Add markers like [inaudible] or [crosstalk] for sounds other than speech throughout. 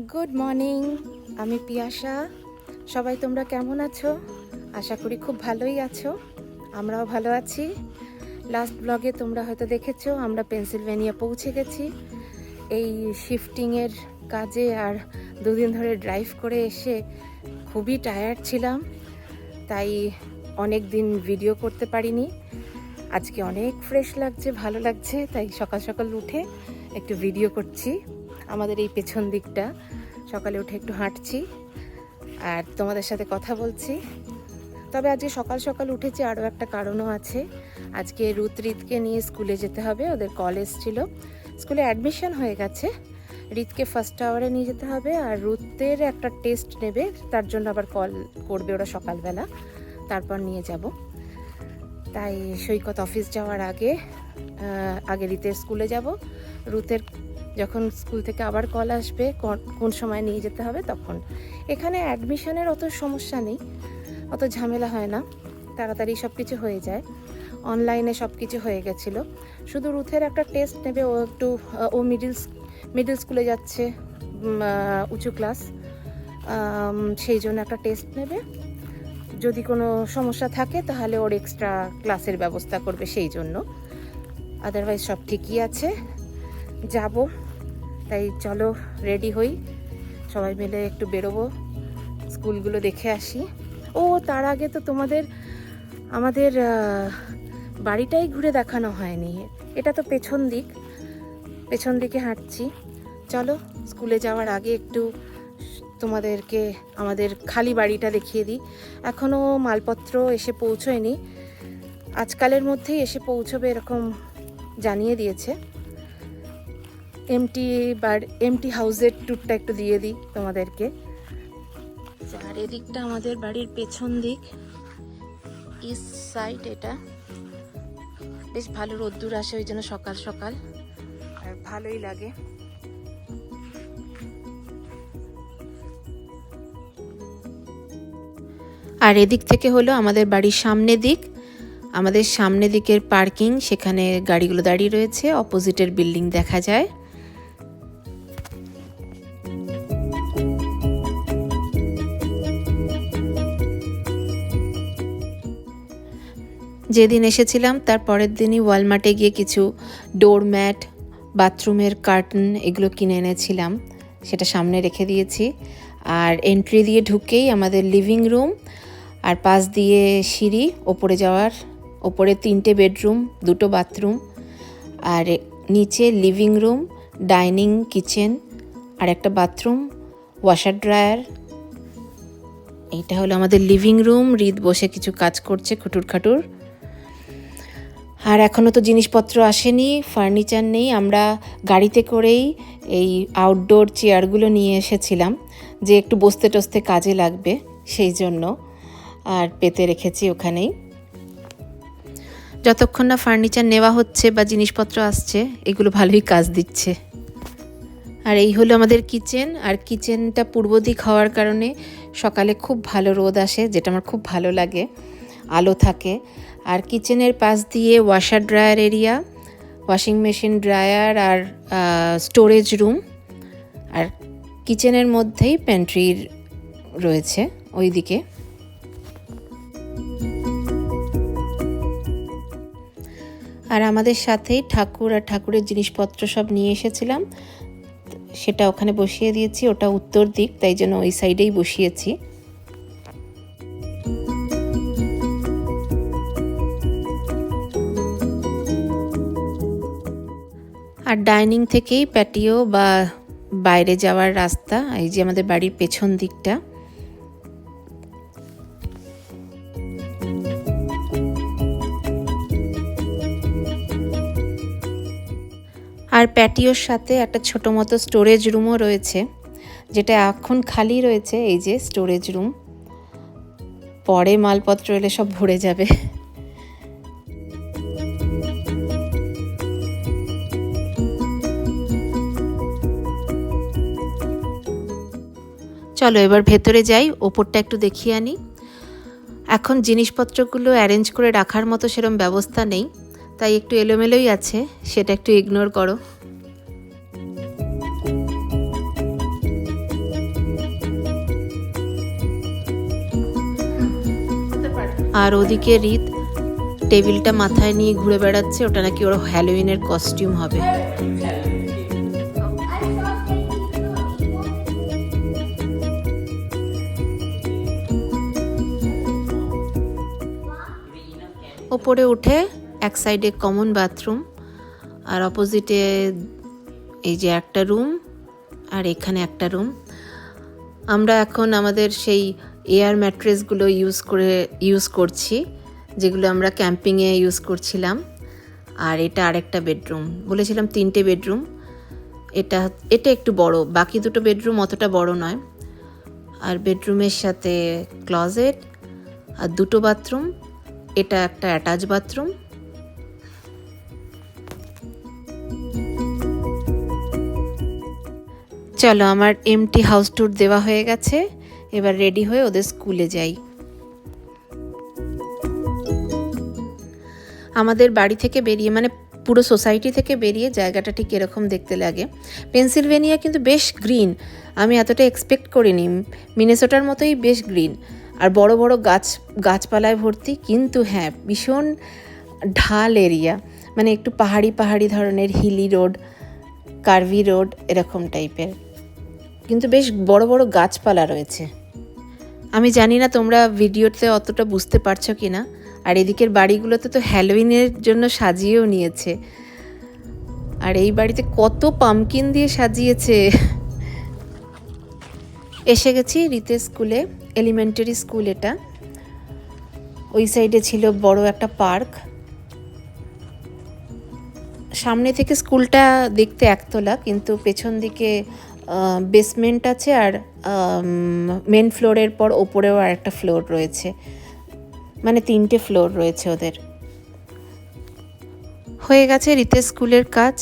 Good morning আমি পিয়াসা। সবাই তোমরা কেমন আছো? আশা করি খুব ভালোই আছো। আমরাও ভালো আছি। লাস্ট ব্লগে তোমরা হয়তো দেখেছ, আমরা পেনসিলভেনিয়া পৌঁছে গেছি। এই শিফটিংয়ের কাজে আর দুদিন ধরে ড্রাইভ করে এসে খুবই টায়ার্ড ছিলাম। তাই অনেক দিন ভিডিও করতে পারিনি। আজকে অনেক ফ্রেশ লাগছে, ভালো লাগছে। তাই সকাল সকাল উঠে একটু ভিডিও করছি। আমাদের এই পেছন দিকটা। সকালে উঠে একটু হাঁটছি আর তোমাদের সাথে কথা বলছি। তবে আজকে সকাল সকাল উঠেছি, আরও একটা কারণও আছে। আজকে রুত রিতকে নিয়ে স্কুলে যেতে হবে, ওদের কলেজ ছিল স্কুলে অ্যাডমিশন হয়ে গেছে, রিতকে ফার্স্ট আওয়ারে নিয়ে যেতে হবে আর রুতের একটা টেস্ট নেবে, তার জন্য আবার কল করবে ওরা সকালবেলা, তারপর নিয়ে যাব। তাই সৈকত অফিস যাওয়ার আগে আগে রিতের স্কুলে যাব, রুতের যখন স্কুল থেকে আবার কল আসবে, কোন- সময় নিয়ে যেতে হবে, তখন। এখানে অ্যাডমিশনের অত সমস্যা নেই, অত ঝামেলা হয় না, তাড়াতাড়ি সব কিছু হয়ে যায়। অনলাইনে সব কিছু হয়ে গেছিল। শুধু রুথের একটা টেস্ট নেবে, ও একটু, ও মিডিল মিডিল স্কুলে যাচ্ছে উঁচু ক্লাস সেই জন্য একটা টেস্ট নেবে। যদি কোনো সমস্যা থাকে, তাহলে ওর এক্সট্রা ক্লাসের ব্যবস্থা করবে সেই জন্য। আদারওয়াইজ সব ঠিকই আছে। যাব। তাই চলো রেডি হই। সবাই মিলে একটু বেরোবো। স্কুলগুলো দেখে আসি। ও, তার আগে তো তোমাদের, আমাদের বাড়িটাই ঘুরে দেখানো হয়নি। এটা তো পেছন দিক। পেছন দিকে হাঁটছি। চলো, স্কুলে যাওয়ার আগে একটু তোমাদেরকে আমাদের খালি বাড়িটা দেখিয়ে দিই। এখনও মালপত্র এসে পৌঁছয়নি। আজকালের মধ্যেই এসে পৌঁছবে এরকম জানিয়ে দিয়েছে। এমটি বার এমটি হাউসের ট্যুরটা একটু দিয়ে দিই তোমাদেরকে। আর এদিকটা আমাদের বাড়ির পেছন দিক। ইস্ট সাইড এটা। বেশ ভালো রোদ্দুর আসে ওই জন্য সকাল সকাল। আর ভালোই লাগে। আর এদিক থেকে হলো আমাদের বাড়ির সামনে দিক। আমাদের সামনে দিকের পার্কিং সেখানে গাড়িগুলো দাঁড়িয়ে রয়েছে। অপোজিটের বিল্ডিং দেখা যায়। যেদিন এসেছিলাম, তার পরের দিনই ওয়ালমার্টে গিয়ে কিছু ডোরম্যাট বাথরুমের কার্টন এগুলো কিনে এনেছিলাম। সেটা সামনে রেখে দিয়েছি। আর এন্ট্রি দিয়ে ঢুকেই আমাদের লিভিং রুম আর পাশ দিয়ে সিঁড়ি, ওপরে যাওয়ার, ওপরে তিনটে বেডরুম, দুটো বাথরুম আর নিচে লিভিং রুম, ডাইনিং, কিচেন আর একটা বাথরুম, ওয়াশার ড্রায়ার। এইটা হলো আমাদের লিভিং রুম। রিদ বসে কিছু কাজ করছে খুটুর খাটুর। আর এখনও তো জিনিসপত্র আসেনি ফার্নিচার নেই। আমরা গাড়িতে করেই এই আউটডোর চেয়ারগুলো নিয়ে এসেছিলাম, যে একটু বসতে টসতে কাজে লাগবে, সেই জন্য আর পেতে রেখেছি ওখানেই। যতক্ষণ না ফার্নিচার নেওয়া হচ্ছে বা জিনিসপত্র আসছে, এগুলো ভালোই কাজ দিচ্ছে। আর এই হলো আমাদের কিচেন আর কিচেনটা পূর্ব দিক হওয়ার কারণে সকালে খুব ভালো রোদ আসে, যেটা আমার খুব ভালো লাগে। আলো থাকে আর কিচেনের পাশ দিয়ে washer dryer area washing machine dryer আর স্টোরেজ রুম আর কিচেনের মধ্যেই প্যান্ট্রির রয়েছে ওই দিকে আর আমাদের সাথেই ঠাকুর আর ঠাকুরের জিনিসপত্র সব নিয়ে এসেছিলাম। সেটা ওখানে বসিয়ে দিয়েছি, ওটা উত্তর দিক, তাই জন্য ওই সাইডেই বসিয়েছি। আর ডাইনিং থেকেই প্যাটিও বা বাইরে যাওয়ার রাস্তা, এই যে আমাদের বাড়ির পেছন দিকটা। আর প্যাটিওর সাথে একটা ছোটো মতো স্টোরেজ রুমও রয়েছে, যেটা এখন খালি রয়েছে, এই যে স্টোরেজ রুম। পরে মালপত্র এলে সব ভরে যাবে। চলো এবার ভেতরে যাই, ওপরটা একটু দেখিয়ে আনি। এখন জিনিসপত্রগুলো অ্যারেঞ্জ করে রাখার মতো সেরম ব্যবস্থা নেই, তাই একটু এলোমেলোই আছে, সেটা একটু ইগনোর করো। আর ওদিকে রিত টেবিলটা মাথায় নিয়ে ঘুরে বেড়াচ্ছে, ওটা নাকি ওর হ্যালোইনের কস্টিউম হবে। ওপরে উঠে এক সাইডে কমন বাথরুম আর অপোজিটে এই যে একটা রুম আর এখানে একটা রুম আমরা এখন আমাদের সেই এয়ার ম্যাট্রেসগুলো ইউজ করে ইউজ করছি, যেগুলো আমরা ক্যাম্পিংয়ে ইউজ করছিলাম। আর এটা আরেকটা বেডরুম বলেছিলাম তিনটে বেডরুম এটা এটা একটু বড়। বাকি দুটো বেডরুম অতটা বড় নয়। আর বেডরুমের সাথে ক্লজেট আর দুটো বাথরুম এটা একটা অ্যাটাচ বাথরুম। চলো আমার এমটি হাউস ট্যুর দেওয়া হয়ে গেছে। এবার রেডি হয়ে ওদের স্কুলে যাই। আমাদের বাড়ি থেকে বেরিয়ে মানে পুরো সোসাইটি থেকে বেরিয়ে জায়গাটা ঠিক এরকম দেখতে লাগে। পেনসিলভেনিয়া কিন্তু বেশ গ্রিন আমি এতটা এক্সপেক্ট করিনি। মিনেসোটার মতোই বেশ গ্রিন আর বড় বড় গাছ, গাছপালায় ভর্তি, কিন্তু হ্যাঁ ভীষণ ঢাল এরিয়া। মানে একটু পাহাড়ি পাহাড়ি ধরনের হিলি রোড, কার্ভি রোড, এরকম টাইপের। কিন্তু বেশ বড় বড় গাছপালা রয়েছে। আমি জানি না তোমরা ভিডিওতে অতটা বুঝতে পারছ কি না আর এদিকের বাড়িগুলোতে তো হ্যালোইনের জন্য সাজিয়েও নিয়েছে। আর এই বাড়িতে কত পামকিন দিয়ে সাজিয়েছে। এসে গেছি রীতের স্কুলে এলিমেন্টারি স্কুল এটা। ওই সাইডে ছিল বড় একটা পার্ক। সামনে থেকে স্কুলটা দেখতে একতলা, কিন্তু পেছন দিকে বেসমেন্ট আছে আর মেন ফ্লোরের পর ওপরেও আর একটা ফ্লোর রয়েছে। মানে তিনটে ফ্লোর রয়েছে ওদের। হয়ে গেছে রীতের স্কুলের কাজ।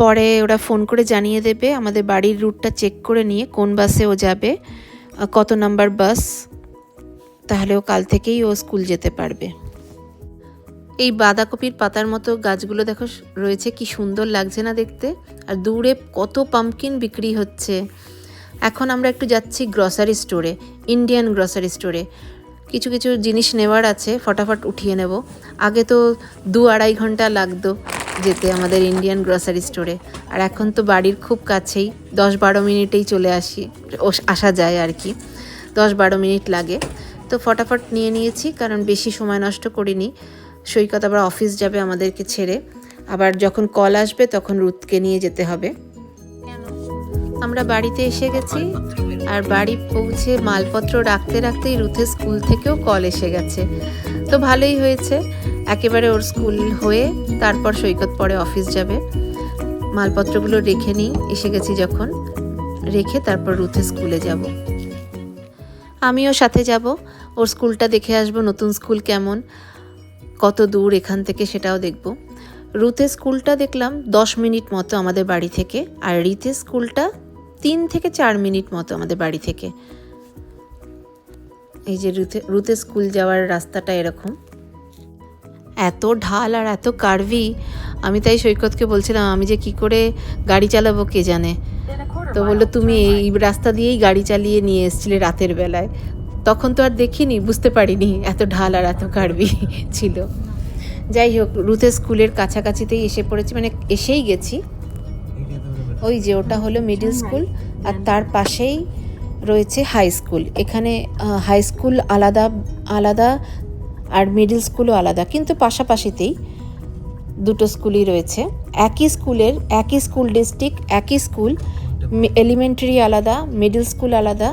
পরে ওরা ফোন করে জানিয়ে দেবে, আমাদের বাড়ির রুটটা চেক করে নিয়ে কোন বাসে ও যাবে কত নাম্বার বাস তাহলে ও কাল থেকেই ও স্কুল যেতে পারবে। এই বাঁধাকপির পাতার মতো গাছগুলো দেখো, রয়েছে কি সুন্দর লাগছে না দেখতে, আর দূরে কত পাম্পকিন বিক্রি হচ্ছে। এখন আমরা একটু যাচ্ছি গ্রসারি স্টোরে ইন্ডিয়ান গ্রসারি স্টোরে কিছু কিছু জিনিস নেওয়ার আছে, ফটাফট উঠিয়ে নেব। আগে তো দু আড়াই ঘণ্টা লাগতো। যেতে আমাদের ইন্ডিয়ান গ্রসারি স্টোরে আর এখন তো বাড়ির খুব কাছেই, দশ বারো মিনিটেই চলে আসি আসা যায় আর কি। দশ বারো মিনিট লাগে। তো ফটাফট নিয়ে নিয়েছি, কারণ বেশি সময় নষ্ট করিনি। সৈকত আবার অফিস যাবে আমাদেরকে ছেড়ে। আবার যখন কল আসবে, তখন রুথকে নিয়ে যেতে হবে। আমরা বাড়িতে এসে গেছি, আর বাড়ি পৌঁছে মালপত্র রাখতে রাখতেই রুথের স্কুল থেকেও কল এসে গেছে। তো ভালোই হয়েছে। একেবারে ওর স্কুল হয়ে তারপর সৈকত পরে অফিস যাবে। মালপত্রগুলো রেখে নিই, এসে গেছি যখন। রেখে তারপর রুথে স্কুলে যাব। আমিও সাথে যাব। ওর স্কুলটা দেখে আসব, নতুন স্কুল কেমন, কত দূর এখান থেকে সেটাও দেখব। রুথে স্কুলটা দেখলাম দশ মিনিট মতো আমাদের বাড়ি থেকে, আর রিতের স্কুলটা তিন থেকে চার মিনিট মতো আমাদের বাড়ি থেকে। এই যে রুথে রুথে স্কুল যাওয়ার রাস্তাটা এরকম। এত ঢাল আর এত কার্ভি। আমি তাই সৈকতকে বলছিলাম, আমি যে কি করে গাড়ি চালাবো কে জানে? তো বলল, তুমি এই রাস্তা দিয়েই গাড়ি চালিয়ে নিয়ে এসেছিলে রাতের বেলায়। তখন তো আর দেখিনি, বুঝতে পারিনি এত ঢাল আর এত কার্বি [laughs] ছিল। যাই হোক, রুথের স্কুলের কাছাকাছিতেই এসে পড়েছি মানে এসেই গেছি। ওই যে, ওটা হলো মিডল স্কুল আর তার পাশেই রয়েছে হাই স্কুল এখানে হাই স্কুল আলাদা আলাদা আর মিডল স্কুলও আলাদা, কিন্তু পাশাপাশিতেই দুটো স্কুলই রয়েছে। একই স্কুলের, একই স্কুল ডিস্ট্রিক্ট একই স্কুল এলিমেন্টারি আলাদা মিডল স্কুল আলাদা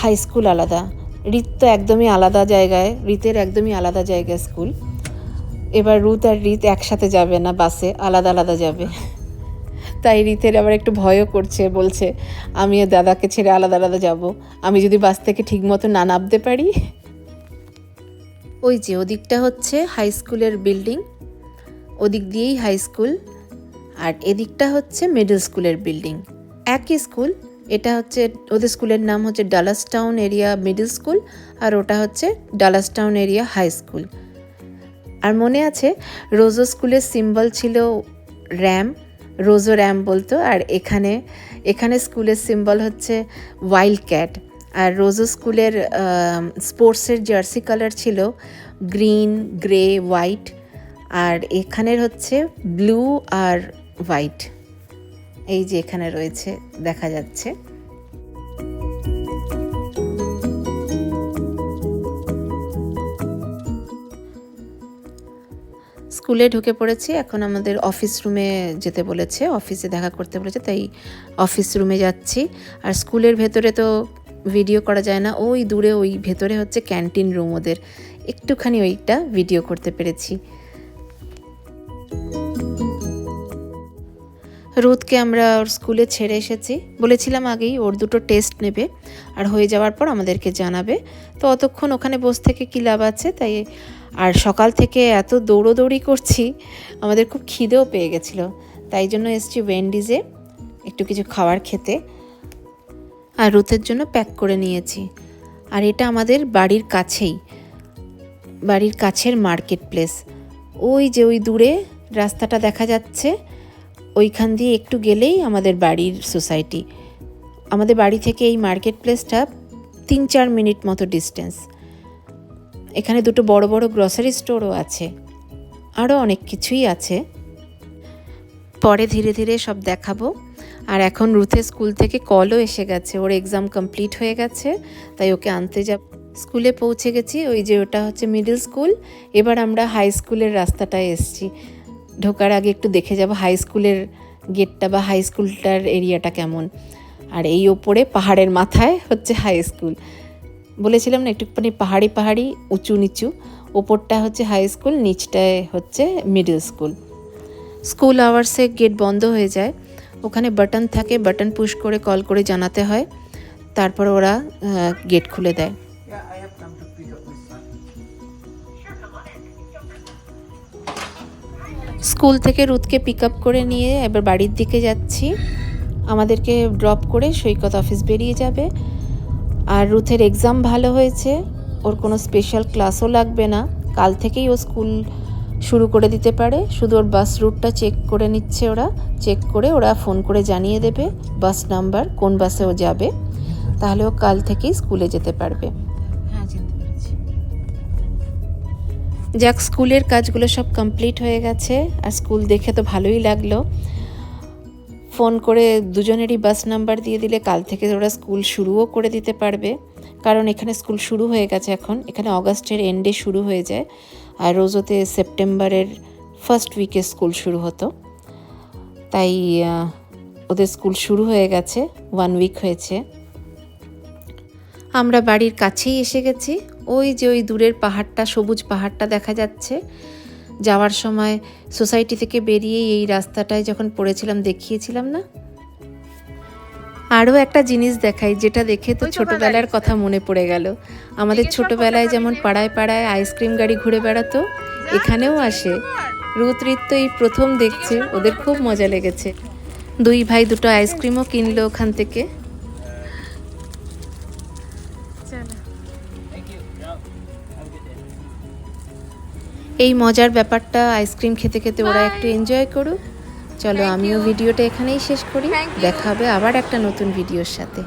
হাই স্কুল আলাদা। রিত তো একদমই আলাদা জায়গায়, রিতের একদমই আলাদা জায়গায় স্কুল এবার রুত আর রিত একসাথে যাবে না বাসে, আলাদা আলাদা যাবে। তাই রিতের আবার একটু ভয়ও করছে, বলছে আমি দাদাকে ছেড়ে আলাদা আলাদা যাব। আমি যদি বাস থেকে ঠিকমতো না নামতে পারি ওই যে ওদিকটা হচ্ছে হাই স্কুলের বিল্ডিং ওদিক দিয়েই হাই স্কুল আর এদিকটা হচ্ছে মিডল স্কুলের বিল্ডিং একই স্কুল এটা হচ্ছে ওদের স্কুলের নাম হচ্ছে Dallas town area middle school আর ওটা হচ্ছে Dallas town area high school আর মনে আছে রোজো স্কুলের সিম্বল ছিল র্যাম রোজো র্যাম বলতো, আর এখানে এখানে স্কুলের সিম্বল হচ্ছে ওয়াইল্ড ক্যাট আর রোজো স্কুলের স্পোর্টসের জার্সি কালার ছিল গ্রিন, গ্রে, হোয়াইট আর এখানের হচ্ছে ব্লু আর হোয়াইট। এই যে এখানে রয়েছে, দেখা যাচ্ছে। স্কুলে ঢুকে পড়েছি, এখন আমাদের অফিস রুমে যেতে বলেছে, অফিসে দেখা করতে বলেছে, তাই অফিস রুমে যাচ্ছি। আর স্কুলের ভেতরে তো ভিডিও করা যায় না। ওই দূরে, ওই ভেতরে হচ্ছে ক্যান্টিন রুম ওদের। একটুখানি ওইটা ভিডিও করতে পেরেছি। রুথকে আমরা ওর স্কুলে ছেড়ে এসেছি। বলেছিলাম আগেই ওর দুটো টেস্ট নেবে আর হয়ে যাওয়ার পর আমাদেরকে জানাবে। তো অতক্ষণ ওখানে বসে থেকে কী লাভ আছে? তাই আর সকাল থেকে এত দৌড়োদৌড়ি করছি, আমাদের খুব খিদেও পেয়ে গেছিল। তাই জন্য এসছি ওয়েন্ডিজে একটু কিছু খাবার খেতে। আর রুথের জন্য প্যাক করে নিয়েছি। আর এটা আমাদের বাড়ির কাছেই, বাড়ির কাছের মার্কেট প্লেস ওই যে ওই দূরে রাস্তাটা দেখা যাচ্ছে, ওইখান দিয়ে একটু গেলেই আমাদের বাড়ির সোসাইটি। আমাদের বাড়ি থেকে এই মার্কেট প্লেসটা তিন চার মিনিট মতো ডিস্টেন্স। এখানে দুটো বড় বড় গ্রসারি স্টোরও আছে, আরও অনেক কিছুই আছে। পরে ধীরে ধীরে সব দেখাবো। আর এখন রুথের স্কুল থেকে কলও এসে গেছে। ওর এক্সাম কমপ্লিট হয়ে গেছে, তাই ওকে আনতে যাব। স্কুলে পৌঁছে গেছি, ওই যে ওটা হচ্ছে মিডল স্কুল এবার আমরা হাই স্কুলের রাস্তাটায় এসছি। ঢোকার আগে একটু দেখে যাব হাই স্কুলের গেটটা বা হাই স্কুলটার এরিয়াটা কেমন। আর এই ওপরে পাহাড়ের মাথায় হচ্ছে হাই স্কুল বলেছিলাম না, একটুখানি পাহাড়ি পাহাড়ি, উঁচু নিচু। ওপরটা হচ্ছে হাই স্কুল নিচটায় হচ্ছে মিডল স্কুল স্কুল আওয়ার্সে গেট বন্ধ হয়ে যায়। ওখানে বাটন থাকে বাটন পুশ করে কল করে জানাতে হয়। তারপর ওরা গেট খুলে দেয়. স্কুল থেকে রুথকে পিক আপ করে নিয়ে এবার বাড়ির দিকে যাচ্ছি। আমাদেরকে ড্রপ করে সৈকত অফিস বেরিয়ে যাবে। আর রুথের এক্সাম ভালো হয়েছে। ওর কোনো স্পেশাল ক্লাসও লাগবে না। কাল থেকেই ও স্কুল শুরু করে দিতে পারে। শুধু ওর বাস রুটটা চেক করে নিচ্ছে ওরা। চেক করে ওরা ফোন করে জানিয়ে দেবে বাস নাম্বার কোন বাসে ও যাবে। তাহলে ও কাল থেকেই স্কুলে যেতে পারবে। হ্যাঁ যাক স্কুলের কাজগুলো সব কমপ্লিট হয়ে গেছে। আর স্কুল দেখে তো ভালোই লাগল। ফোন করে দুজনেরই বাস নাম্বার দিয়ে দিলে কাল থেকে ওরা স্কুল শুরুও করে দিতে পারবে। কারণ এখানে স্কুল শুরু হয়ে গেছে এখন। এখানে অগাস্টের এন্ডে শুরু হয়ে যায়। আর রোজোতে সেপ্টেম্বরের ফার্স্ট উইকে স্কুল শুরু হতো। তাই ওদের স্কুল শুরু হয়ে গেছে ওয়ান উইক হয়েছে। আমরা বাড়ির কাছেই এসে গেছি। ওই যে ওই দূরের পাহাড়টা, সবুজ পাহাড়টা দেখা যাচ্ছে। যাওয়ার সময় সোসাইটি থেকে বেরিয়ে এই রাস্তাটায় যখন পড়েছিলাম, দেখিয়েছিলাম না? আরও একটা জিনিস দেখাই যেটা দেখে তো ছোটবেলার কথা মনে পড়ে গেল। আমাদের ছোটবেলায় যেমন পাড়ায় পাড়ায় আইসক্রিম গাড়ি ঘুরে বেড়াতো এখানেও আসে। রুত এই প্রথম দেখছে ওদের খুব মজা লেগেছে। দুই ভাই দুটো আইসক্রিমও কিনলো ওখান থেকে. এই মজার ব্যাপারটা আইসক্রিম খেতে খেতে ওরা একটু এনজয় করুক। চলো আমিও ভিডিওটা এখানেই শেষ করি. দেখা হবে আবার একটা নতুন ভিডিওর সাথে।